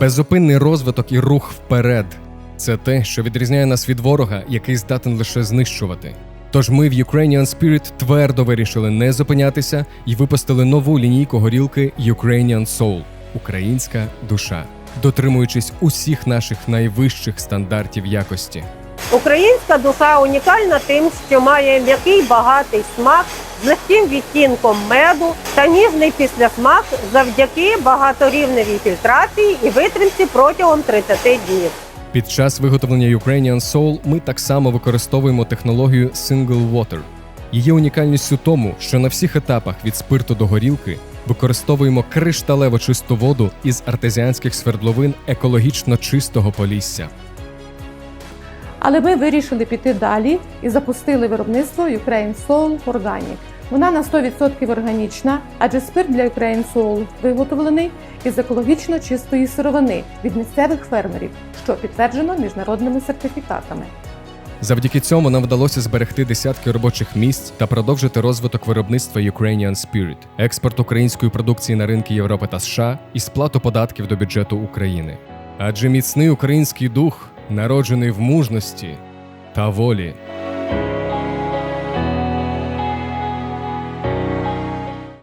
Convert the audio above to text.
Безупинний розвиток і рух вперед це те, що відрізняє нас від ворога, який здатен лише знищувати. Тож ми в Ukrainian Spirit твердо вирішили не зупинятися і випустили нову лінійку горілки Ukrainian Soul українська душа, дотримуючись усіх наших найвищих стандартів якості. Українська душа унікальна тим, що має м'який багатий смак з легким відтінком меду та ніжний післясмак завдяки багаторівневій фільтрації і витримці протягом 30 днів. Під час виготовлення Ukrainian Soul ми так само використовуємо технологію Single Water. Її унікальність у тому, що на всіх етапах від спирту до горілки використовуємо кришталево чисту воду із артезіанських свердловин екологічно чистого полісся. Але ми вирішили піти далі і запустили виробництво Ukraine Soul Organic. Вона на 100% органічна, адже спирт для Ukraine Soul виготовлений із екологічно чистої сировини від місцевих фермерів, що підтверджено міжнародними сертифікатами. Завдяки цьому нам вдалося зберегти десятки робочих місць та продовжити розвиток виробництва Ukrainian Spirit, експорт української продукції на ринки Європи та США і сплату податків до бюджету України. Адже міцний український дух народжений в мужності та волі.